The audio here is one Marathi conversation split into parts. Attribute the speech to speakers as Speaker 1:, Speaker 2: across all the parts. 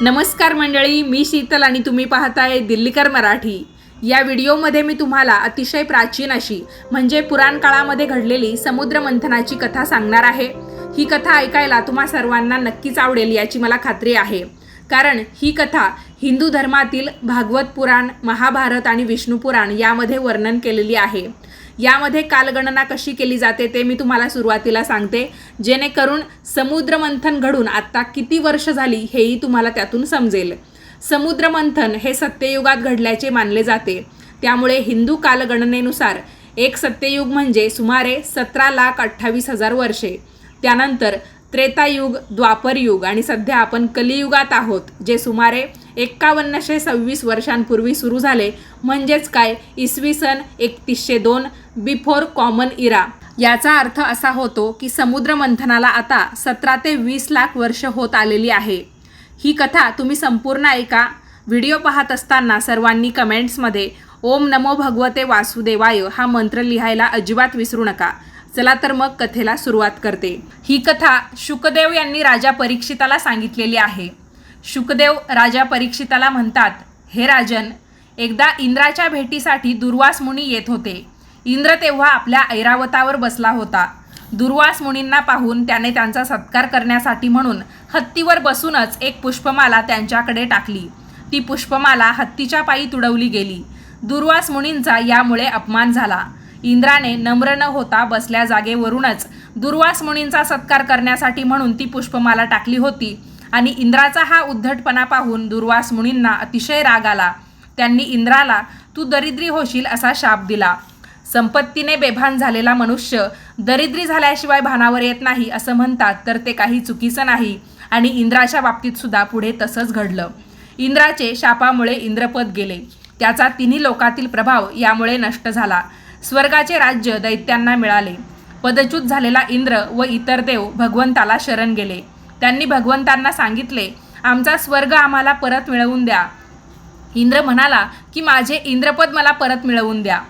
Speaker 1: नमस्कार मंडळी मी शीतल आणि तुम्ही पाहताय दिल्लीकर मराठी. या व्हिडिओमध्ये मी तुम्हाला अतिशय प्राचीन अशी म्हणजे पुराण काळामध्ये घडलेली समुद्र मंथनाची कथा सांगणार आहे. ही कथा ऐकायला तुम्हा सर्वांना नक्कीच आवडेल याची मला खात्री आहे. कारण ही कथा हिंदू धर्मातील भागवत पुराण महाभारत आणि विष्णू पुराण यामध्ये वर्णन केलेली आहे. यामध्ये कालगणना कशी केली जाते ते मी तुम्हाला सुरुवातीला सांगते. जेणेकरून समुद्रमंथन घडून आत्ता किती वर्ष झाली हेही तुम्हाला त्यातून समजेल. समुद्रमंथन हे सत्ययुगात घडल्याचे मानले जाते. त्यामुळे हिंदू कालगणनेनुसार एक सत्ययुग म्हणजे सुमारे सतरा लाख अठ्ठावीस हजार वर्षे. त्यानंतर त्रेतायुग द्वापरयुग आणि सध्या आपण कलियुगात आहोत जे सुमारे एक्कावन्नशे सव्वीस वर्षांपूर्वी सुरू झाले. म्हणजेच काय? इसवी सन एकतीसशे दोन बिफोर कॉमन इरा. याचा अर्थ असा होतो की समुद्र मंथनाला आता सतरा ते वीस लाख वर्ष होत आलेली आहे. ही कथा तुम्ही संपूर्ण ऐका. व्हिडिओ पाहत असताना सर्वांनी कमेंट्समध्ये ओम नमो भगवते वासुदेवाय हा मंत्र लिहायला अजिबात विसरू नका. चला तर मग कथेला सुरुवात करते. ही कथा शुकदेव यांनी राजा परीक्षिताला सांगितलेली आहे. शुकदेव राजा परीक्षिताला म्हणतात हे राजन एकदा इंद्राच्या भेटीसाठी दुर्वास मुनी येत होते. इंद्र तेव्हा आपल्या ऐरावतावर बसला होता. दुर्वास मुनींना पाहून त्याने त्यांचा सत्कार करण्यासाठी म्हणून हत्तीवर बसूनच एक पुष्पमाला त्यांच्याकडे टाकली. ती पुष्पमाला हत्तीच्या पायी तुडवली गेली. दुर्वास मुनींचा यामुळे अपमान झाला. इंद्राने नम्र न होता बसल्या जागेवरूनच दुर्वास मुनींचा सत्कार करण्यासाठी म्हणून ती पुष्पमाला टाकली होती. आणि इंद्राचा हा उद्धटपणा पाहून दुर्वास मुनींना अतिशय राग आला. त्यांनी इंद्राला तू दरिद्री होशील असा शाप दिला. संपत्तीने बेभान झालेला मनुष्य दरिद्री झाल्याशिवाय भानावर येत नाही असं म्हणतात तर ते काही चुकीचं नाही. आणि इंद्राच्या बाबतीत सुद्धा पुढे तसंच घडलं. इंद्राचे शापामुळे इंद्रपद गेले. त्याचा तिन्ही लोकातील प्रभाव यामुळे नष्ट झाला. स्वर्गाचे राज्य दैत्यांना मिळाले. पदच्युत झालेला इंद्र व इतर देव भगवंताला शरण गेले. त्यांनी भगवंतांना सांगितले आमचा स्वर्ग आम्हाला परत मिळवून द्या. इंद्र म्हणाला की माझे इंद्रपद मला परत मिळवून द्या.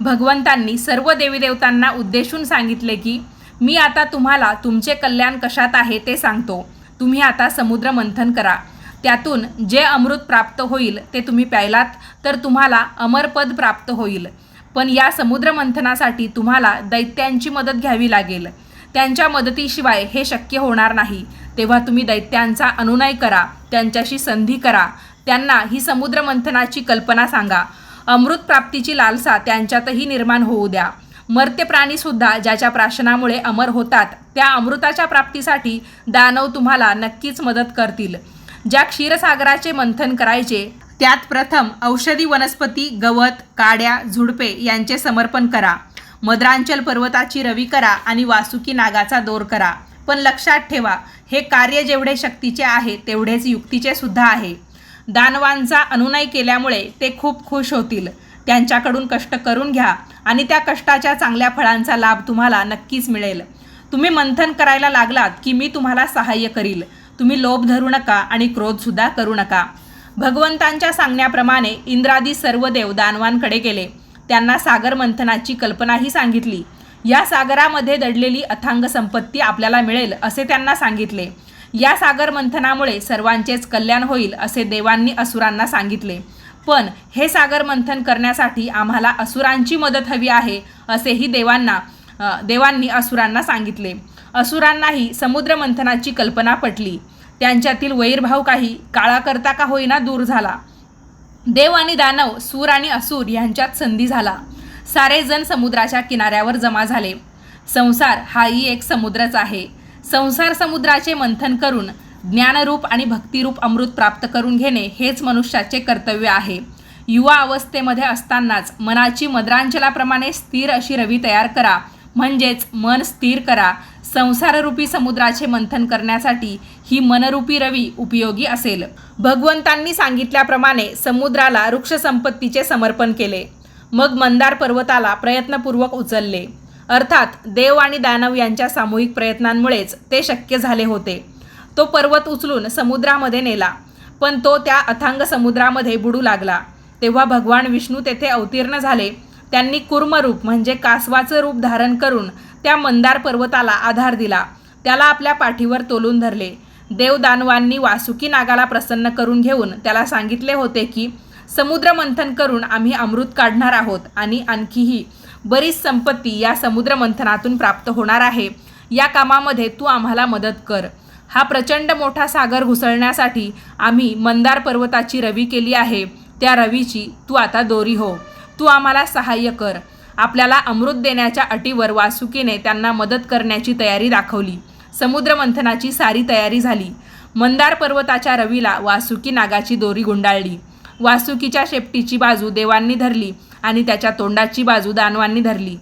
Speaker 1: भगवंतांनी सर्व देवीदेवतांना उद्देशून सांगितले की मी आता तुम्हाला तुमचे कल्याण कशात आहे ते सांगतो. तुम्ही आता समुद्र मंथन करा. त्यातून जे अमृत प्राप्त होईल ते तुम्ही प्यायलात तर तुम्हाला अमरपद प्राप्त होईल. पण या समुद्र मंथनासाठी तुम्हाला दैत्यांची मदत घ्यावी लागेल. त्यांच्या मदतीशिवाय हे शक्य होणार नाही. तेव्हा तुम्ही दैत्यांचा अनुनय करा त्यांच्याशी संधी करा. त्यांना ही समुद्र मंथनाची कल्पना सांगा. अमृत प्राप्तीची लालसा त्यांच्यातही निर्माण होऊ द्या. मर्त्य प्राणीसुद्धा ज्याच्या प्राशनामुळे अमर होतात त्या अमृताच्या प्राप्तीसाठी दानव तुम्हाला नक्कीच मदत करतील. ज्या क्षीरसागराचे मंथन करायचे त्यात प्रथम औषधी वनस्पती गवत काड्या झुडपे यांचे समर्पण करा. मद्रांचल पर्वताची रवी करा आणि वासुकी नागाचा दोर करा. पण लक्षात ठेवा हे कार्य जेवढे शक्तीचे आहे तेवढेच युक्तीचे सुद्धा आहे. दानवांचा अनुनय केल्यामुळे ते खूप खुश होतील. त्यांच्याकडून कष्ट करून घ्या आणि त्या कष्टाच्या चांगल्या फळांचा लाभ तुम्हाला नक्कीच मिळेल. तुम्ही मंथन करायला लागलात की मी तुम्हाला सहाय्य करील. तुम्ही लोभ धरू नका आणि क्रोधसुद्धा करू नका. भगवंतांच्या सांगण्याप्रमाणे इंद्रादी सर्व देव दानवांकडे गेले. त्यांना सागर मंथनाची कल्पनाही सांगितली. या सागरामध्ये दडलेली अथांग संपत्ती आपल्याला मिळेल असे त्यांना सांगितले. या सागर मंथनामुळे सर्वांचेच कल्याण होईल असे देवांनी असुरांना सांगितले. पण हे सागर मंथन करण्यासाठी आम्हाला असुरांची मदत हवी आहे असेही देवांना देवांनी असुरांना सांगितले. असुरांनाही समुद्र मंथनाची कल्पना पटली. त्यांच्यातील वैरभाव काही काळाकरता का होईना दूर झाला. देव आणि दानव सूर आणि असुर यांच्यात संधी झाला. सारे जण समुद्राच्या किनाऱ्यावर जमा झाले. संसार हाही एक समुद्रच आहे. संसार समुद्राचे मंथन करून ज्ञानरूप आणि भक्तिरूप अमृत प्राप्त करून घेणे हेच मनुष्याचे कर्तव्य आहे. युवा अवस्थेमध्ये असतानाच मनाची मद्रांचलाप्रमाणे स्थिर अशी रवी तयार करा. म्हणजेच मन स्थिर करा. संसाररूपी समुद्राचे मंथन करण्यासाठी ही मनरूपी रवी उपयोगी असेल. भगवंतांनी सांगितल्याप्रमाणे समुद्राला वृक्षसंपत्तीचे समर्पण केले. मग मंदार पर्वताला प्रयत्नपूर्वक उचलले. अर्थात देव आणि दानव यांच्या सामूहिक प्रयत्नांमुळेच ते शक्य झाले होते. तो पर्वत उचलून समुद्रामध्ये नेला. पण तो त्या अथांग समुद्रामध्ये बुडू लागला. तेव्हा भगवान विष्णू तेथे अवतीर्ण झाले. त्यांनी कुर्मरूप म्हणजे कासवाचं रूप धारण करून त्या मंदार पर्वताला आधार दिला. त्याला आपल्या पाठीवर तोलून धरले. देवदानवांनी वासुकी नागाला प्रसन्न करून घेऊन त्याला सांगितले होते की समुद्र मंथन करून आम्ही अमृत काढणार आहोत आणि आणखीही बरीच संपत्ती या समुद्र मंथनातून प्राप्त होणार आहे. या कामामध्ये तू आम्हाला मदत कर. हा प्रचंड मोठा सागर घुसळण्यासाठी आम्ही मंदार पर्वताची रवी केली आहे. त्या रवीची तू आता दोरी हो. तू आम्हाला सहाय्य कर. आपल्याला अमृत देण्याच्या अटीवर वासुकीने त्यांना मदत करण्याची तयारी दाखवली. समुद्रमंथनाची सारी तयारी झाली. मंदार पर्वताच्या रवीला वासुकी नागाची दोरी गुंडाळली. वासुकीच्या शेपटीची बाजू देवांनी धरली आणि त्याच्या तोंडाची बाजू दानवांनी धरली.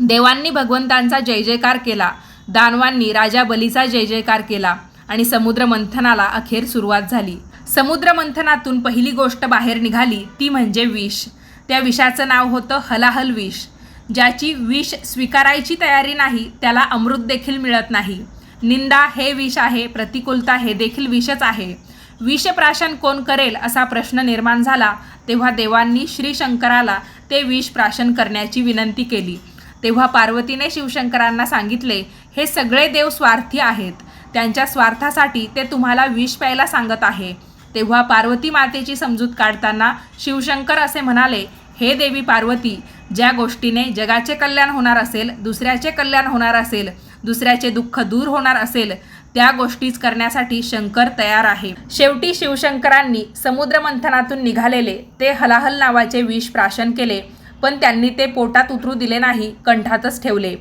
Speaker 1: देवांनी भगवंतांचा जय जयकार केला. दानवांनी राजा बलीचा जय जयकार केला आणि समुद्रमंथनाला अखेर सुरुवात झाली. समुद्रमंथनातून पहिली गोष्ट बाहेर निघाली ती म्हणजे विष. त्या विषाचं नाव होतं हलाहल विष. ज्याची विष स्वीकारायची तयारी नाही त्याला अमृत देखील मिळत नाही. निंदा हे विष आहे प्रतिकूलता हे देखील विषच आहे. विषप्राशन कोण करेल असा प्रश्न निर्माण झाला तेव्हा देवांनी श्रीशंकराला ते विष प्राशन करण्याची विनंती केली. तेव्हा पार्वतीने शिवशंकरांना सांगितले हे सगळे देव स्वार्थी आहेत. त्यांच्या स्वार्थासाठी ते तुम्हाला विष प्यायला सांगत आहे. तेव्हा पार्वती मातेची समजूत काढताना शिवशंकर असे म्हणाले हे देवी पार्वती ज्या गोष्टीने जगाचे कल्याण होणार असेल दुसऱ्याचे कल्याण होणार असेल दुसऱ्याचे दुःख दूर होणार असेल त्या गोष्टीच करण्यासाठी शंकर तयार आहे. शेवटी शिवशंकरांनी समुद्र मंथनातून निघालेले ते हलाहल नावाचे विष प्राशन केले पण त्यांनी ते पोटात उतरू दिले नाही कंठातच ठेवले.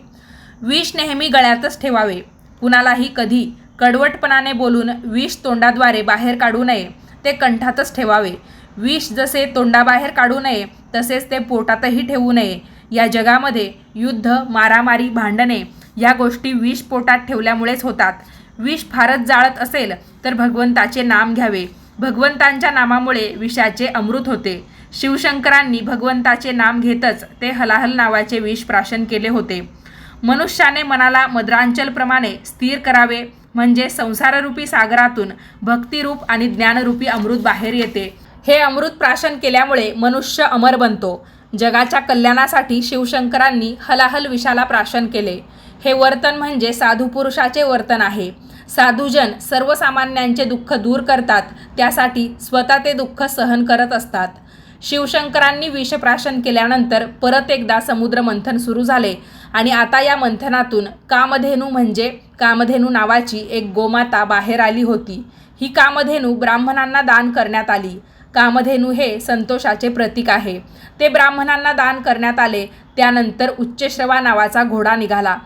Speaker 1: विष नेहमी गळ्यातच ठेवावे. कुणालाही कधी कडवटपणाने बोलून विष तोंडाद्वारे बाहेर काढू नये ते कंठातच ठेवावे. विष जसे तोंडाबाहेर काढू नये तसेच ते पोटातही ठेवू नये. या जगामध्ये युद्ध मारामारी भांडणे या गोष्टी विष पोटात ठेवल्यामुळेच होतात. विष फारच जाळत असेल तर भगवंताचे नाम घ्यावे. भगवंतांच्या नामामुळे विषाचे अमृत होते. शिवशंकरांनी भगवंताचे नाम घेतच ते हलाहल नावाचे विष प्राशन केले होते. मनुष्याने मनाला मद्रांचलप्रमाणे स्थिर करावे म्हणजे संसाररूपी सागरातून भक्तिरूप आणि ज्ञानरूपी अमृत बाहेर येते. हे अमृत प्राशन केल्यामुळे मनुष्य अमर बनतो. जगाच्या कल्याणासाठी शिवशंकरांनी हलाहल विषाला प्राशन केले. हे वर्तन म्हणजे साधू पुरुषाचे वर्तन आहे. साधूजन सर्वसामान्यांचे दुःख दूर करतात त्यासाठी स्वतः ते दुःख सहन करत असतात. शिवशंकरांनी विषप्राशन केल्यानंतर परत एकदा समुद्र मंथन सुरू झाले आणि आता या मंथनातून कामधेनू म्हणजे कामधेनू नावाची एक गोमाता बाहेर आली होती. ही कामधेनू ब्राह्मणांना दान करण्यात आली. कामधेनू हे संतोषाचे प्रतीक आहे. ते ब्राह्मणांना दान करण्यात आले त्यानंतर उच्चश्रवा नावाचा घोडा निघाला.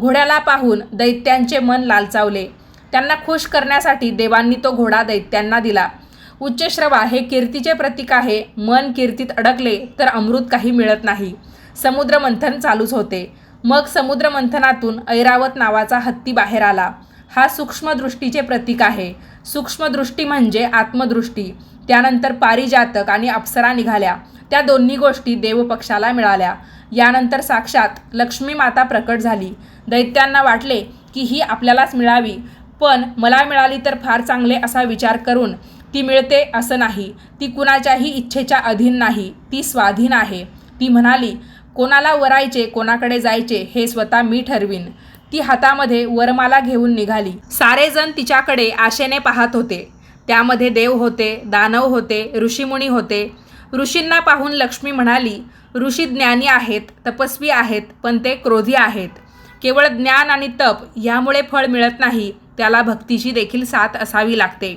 Speaker 1: घोड्याला पाहून दैत्यांचे मन लालचावले. त्यांना खुश करण्यासाठी देवांनी तो घोडा दैत्यांना दिला. उच्चश्रवा हे कीर्तीचे प्रतीक आहे. मन कीर्तीत अडकले तर अमृत काही मिळत नाही. समुद्रमंथन चालूच होते. मग समुद्रमंथनातून ऐरावत नावाचा हत्ती बाहेर आला. हा सूक्ष्मदृष्टीचे प्रतीक आहे. सूक्ष्मदृष्टी म्हणजे आत्मदृष्टी. त्यानंतर पारिजातक आणि अप्सरा निघाल्या. त्या दोन्ही गोष्टी देवपक्षाला मिळाल्या. यानंतर साक्षात लक्ष्मी माता प्रकट झाली. दैत्यांना वाटले की ही आपल्यालाच मिळावी. पण मला मिळाली तर फार चांगले असा विचार करून ती मिळते असं नाही. ती कुणाच्याही इच्छेच्या अधीन नाही. ती स्वाधीन आहे. ती म्हणाली कोणाला वरायचे कोणाकडे जायचे हे स्वतः मी ठरवीन. ती हातामध्ये वरमाला घेऊन निघाली. सारेजण तिच्याकडे आशेने पाहत होते. त्यामध्ये देव होते दानव होते ऋषीमुनी होते. ऋषींना पाहून लक्ष्मी म्हणाली ऋषी ज्ञानी आहेत तपस्वी आहेत पण ते क्रोधी आहेत. केवळ ज्ञान आणि तप यामुळे फळ मिळत नाही त्याला भक्तीची देखील साथ असावी लागते.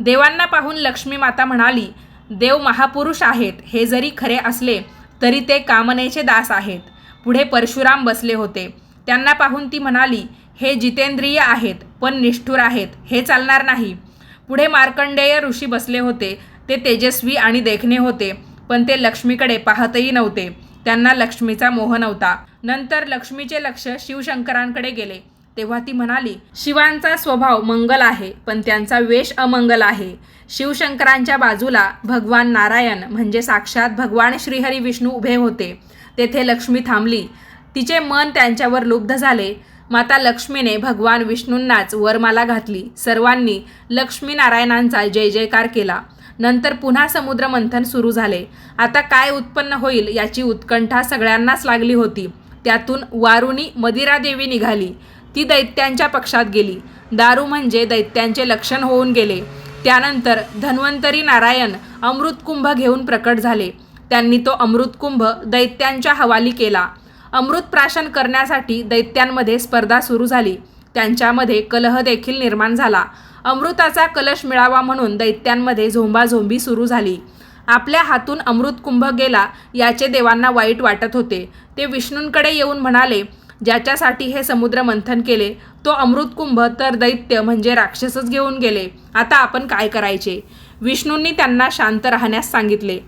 Speaker 1: देवांना पाहून लक्ष्मी माता म्हणाली देव महापुरुष आहेत हे जरी खरे असले तरी ते कामनेचे दास आहेत. पुढे परशुराम बसले होते. त्यांना पाहून ती म्हणाली हे जितेंद्रिय आहेत पण निष्ठुर आहेत हे चालणार नाही पुढे मार्कंडेय ऋषी बसले होते. ते तेजस्वी आणि देखणे होते पण ते लक्ष्मीकडे पाहतही नव्हते. त्यांना लक्ष्मीचा मोह नव्हता. नंतर लक्ष्मीचे लक्ष शिवशंकरांकडे गेले. तेव्हा ती म्हणाली शिवांचा स्वभाव मंगल आहे पण त्यांचा वेश अमंगल आहे. शिवशंकरांच्या बाजूला भगवान नारायण म्हणजे साक्षात भगवान श्रीहरी विष्णू उभे होते. तेथे लक्ष्मी थांबली. तिचे मन त्यांच्यावर लुब्ध झाले. माता लक्ष्मीने भगवान विष्णूंनाच वरमाला घातली. सर्वांनी लक्ष्मीनारायणांचा जय जयकार केला. नंतर पुन्हा समुद्र मंथन सुरू झाले. आता काय उत्पन्न होईल याची उत्कंठा सगळ्यांनाच लागली होती. त्यातून वारुणी मदिरादेवी निघाली. ती दैत्यांच्या पक्षात गेली. दारू म्हणजे दैत्यांचे लक्षण होऊन गेले. त्यानंतर धन्वंतरी नारायण अमृतकुंभ घेऊन प्रकट झाले. त्यांनी तो अमृतकुंभ दैत्यांच्या हवाली केला. अमृत प्राशन करण्यासाठी दैत्यांमध्ये स्पर्धा सुरू झाली. त्यांच्यामध्ये कलह देखील निर्माण झाला. अमृताचा कलश मिळावा म्हणून दैत्यांमध्ये झोंबाझोंबी सुरू झाली. आपल्या हातून अमृतकुंभ गेला याचे देवांना वाईट वाटत होते. ते विष्णूंकडे येऊन म्हणाले ज्याच्यासाठी हे समुद्र मंथन केले तो अमृतकुंभ तर दैत्य म्हणजे राक्षसच घेऊन गेले. आता आपण काय करायचे? विष्णूंनी त्यांना शांत राहण्यास सांगितले.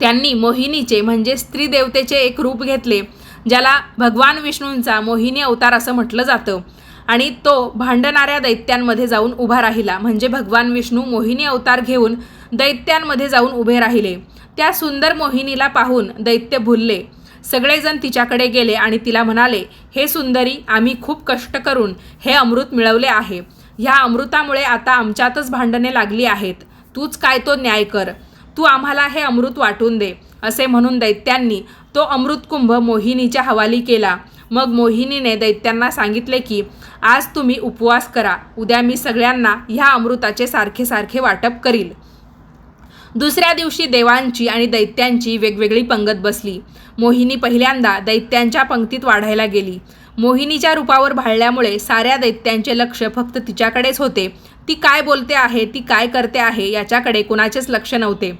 Speaker 1: त्यांनी मोहिनीचे म्हणजे स्त्री देवतेचे एक रूप घेतले. ज्याला भगवान विष्णूंचा मोहिनी अवतार असं म्हटलं जातं. आणि तो भांडणाऱ्या दैत्यांमध्ये जाऊन उभा राहिला. म्हणजे भगवान विष्णू मोहिनी अवतार घेऊन दैत्यांमध्ये जाऊन उभे राहिले. त्या सुंदर मोहिनीला पाहून दैत्य भुलले. सगळेजण तिच्याकडे गेले आणि तिला म्हणाले हे सुंदरी आम्ही खूप कष्ट करून हे अमृत मिळवले आहे. ह्या अमृतामुळे आता आमच्यातच भांडणे लागली आहेत. तूच काय तो न्याय कर. तू आम्हाला हे अमृत वाटून दे. असे म्हणून दैत्यांनी तो अमृतकुंभ मोहिनीच्या हवाली केला. मग मोहिनीने दैत्यांना सांगितले की आज तुम्ही उपवास करा. उद्या मी सगळ्यांना ह्या अमृताचे सारखे सारखे वाटप करील. दुसऱ्या दिवशी देवांची आणि दैत्यांची वेगवेगळी पंगत बसली. मोहिनी पहिल्यांदा दैत्यांच्या पंक्तीत वाढायला गेली. मोहिनीच्या रूपावर भाळल्यामुळे साऱ्या दैत्यांचे लक्ष फक्त तिच्याकडेच होते. ती काय बोलते आहे ती काय करते आहे याच्याकडे कुणाचेच लक्ष नव्हते.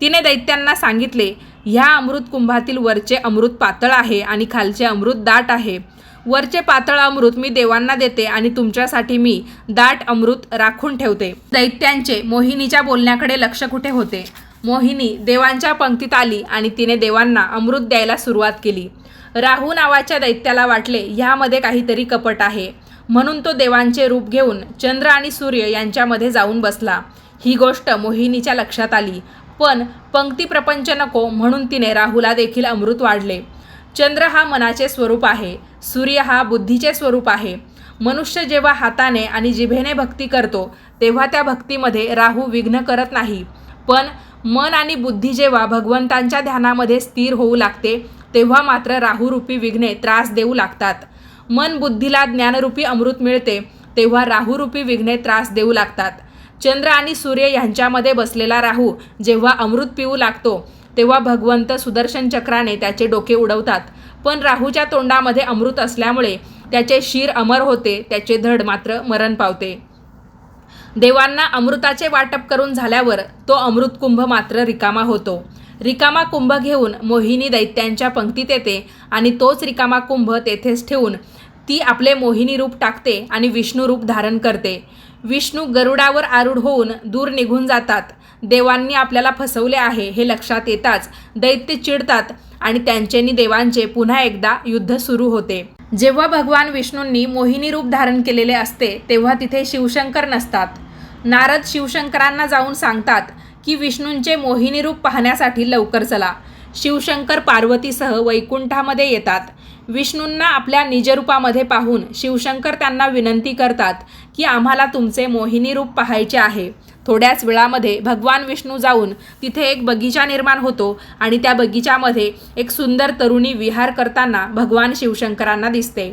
Speaker 1: तिने दैत्यांना सांगितले ह्या अमृत कुंभातील वरचे अमृत पातळ आहे आणि खालचे अमृत दाट आहे. वरचे पातळ अमृत मी देवांना देते आणि तुमच्यासाठी मी दाट अमृत राखून ठेवते. दैत्यांचे मोहिनीच्या बोलण्याकडे लक्ष कुठे होते? मोहिनी देवांच्या पंक्तीत आली आणि तिने देवांना अमृत द्यायला सुरुवात केली. राहू नावाच्या दैत्याला वाटले ह्यामध्ये काहीतरी कपट आहे. म्हणून तो देवांचे रूप घेऊन चंद्र आणि सूर्य यांच्यामध्ये जाऊन बसला. ही गोष्ट मोहिनीच्या लक्षात आली. पण पंक्ती प्रपंच नको म्हणून तिने राहूला देखील अमृत वाढले. चंद्र हा मनाचे स्वरूप आहे सूर्य हा बुद्धीचे स्वरूप आहे. मनुष्य जेव्हा हाताने आणि जिभेने भक्ती करतो तेव्हा त्या भक्तीमध्ये राहू विघ्न करत नाही. पण मन आणि बुद्धी जेव्हा भगवंतांच्या ध्यानामध्ये स्थिर होऊ लागते तेव्हा मात्र राहुरूपी विघ्ने त्रास देऊ लागतात. मन बुद्धीला ज्ञानरूपी अमृत मिळते तेव्हा राहुरूपी विघ्ने त्रास देऊ लागतात. चंद्र आणि सूर्य यांच्यामध्ये बसलेला राहू जेव्हा अमृत पिऊ लागतो तेव्हा भगवंत सुदर्शन चक्राने त्याचे डोके उडवतात. पण राहूच्या तोंडामध्ये अमृत असल्यामुळे त्याचे शिर अमर होते त्याचे धड मात्र मरण पावते. देवांना अमृताचे वाटप करून झाल्यावर तो अमृत कुंभ मात्र रिकामा होतो. रिकामा कुंभ घेऊन मोहिनी दैत्यांच्या पंक्तीत येते आणि तोच रिकामा कुंभ तेथेच ठेवून ती आपले मोहिनी रूप टाकते आणि विष्णू रूप धारण करते. विष्णू गरुडावर आरूढ होऊन दूर निघून जातात. देवांनी आपल्याला फसवले आहे हे लक्षात येताच दैत्य चिडतात आणि त्यांचेनी देवांचे पुन्हा एकदा युद्ध सुरू होते. जेव्हा भगवान विष्णूंनी मोहिनी रूप धारण केलेले असते तेव्हा तिथे शिवशंकर नसतात. नारद शिवशंकरांना जाऊन सांगतात की विष्णूंचे मोहिनी रूप पाहण्यासाठी लवकर चला. शिवशंकर पार्वतीसह वैकुंठामध्ये येतात. विष्णूंना आपल्या निजरूपामध्ये पाहून शिवशंकर त्यांना विनंती करतात की आम्हाला तुमचे मोहिनी रूप पाहायचे आहे. थोड्याच वेळामध्ये भगवान विष्णू जाऊन तिथे एक बगीचा निर्माण होतो आणि त्या बगीच्यामध्ये एक सुंदर तरुणी विहार करताना भगवान शिवशंकरांना दिसते.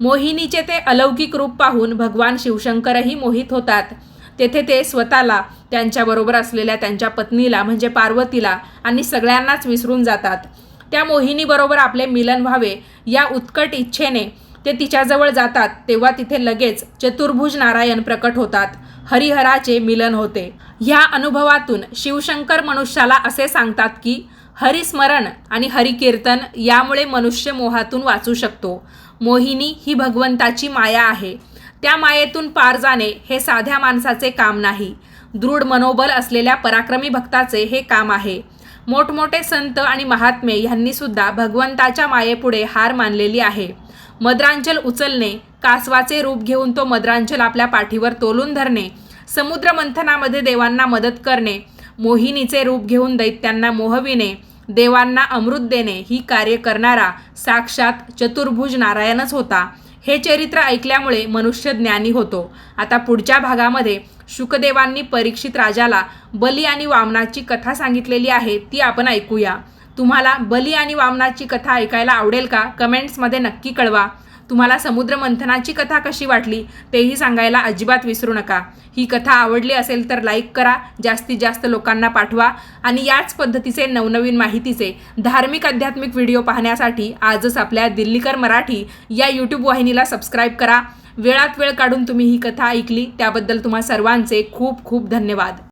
Speaker 1: मोहिनीचे ते अलौकिक रूप पाहून भगवान शिवशंकरही मोहित होतात. तेथे ते स्वतःला त्यांच्याबरोबर असलेल्या त्यांच्या पत्नीला म्हणजे पार्वतीला आणि सगळ्यांनाच विसरून जातात. त्या मोहिनीबरोबर आपले मिलन व्हावे या उत्कट इच्छेने ते तिच्याजवळ जातात तेव्हा तिथे लगेच चतुर्भुज नारायण प्रकट होतात. हरिहराचे मिलन होते. ह्या अनुभवातून शिवशंकर मनुष्याला असे सांगतात की हरिस्मरण आणि हरिकीर्तन यामुळे मनुष्य मोहातून वाचू शकतो. मोहिनी ही भगवंताची माया आहे. त्या मायेतून पार जाणे हे साध्या माणसाचे काम नाही. दृढ मनोबल असलेल्या पराक्रमी भक्ताचे हे काम आहे. मोठमोठे संत आणि महात्मे यांनी सुद्धा भगवंताच्या मायेपुढे हार मानलेली आहे. मद्रांचल उचलणे कासवाचे रूप घेऊन तो मद्रांचल आपल्या पाठीवर तोलून धरणे समुद्र मंथनामध्ये देवांना मदत करणे मोहिनीचे रूप घेऊन दैत्यांना मोहविणे देवांना अमृत देणे ही कार्य करणारा साक्षात चतुर्भुज नारायणच होता. हे चरित्र ऐकल्यामुळे मनुष्य ज्ञानी होतो. आता पुढच्या भागामध्ये शुकदेवांनी परीक्षित राजाला बली आणि वामनाची कथा सांगितलेली आहे ती आपण ऐकूया. तुम्हाला बली आणि वामनाची कथा ऐकायला आवडेल का? कमेंट्समध्ये नक्की कळवा. तुम्हाला समुद्र मंथनाची कथा कशी वाटली तेही सांगायला अजिबात विसरू नका. ही कथा आवडली असेल तर लाईक करा जास्तीत जास्त लोकांना पाठवा आणि याच पद्धतीचे नवनवीन माहितीचे धार्मिक आध्यात्मिक व्हिडिओ पाहण्यासाठी आजच आपल्या दिल्लीकर मराठी या यूट्यूब वाहिनीला सबस्क्राईब करा. वेळात वेळ काढून तुम्ही ही कथा ऐकली त्याबद्दल तुम्हा सर्वांचे खूप खूप धन्यवाद.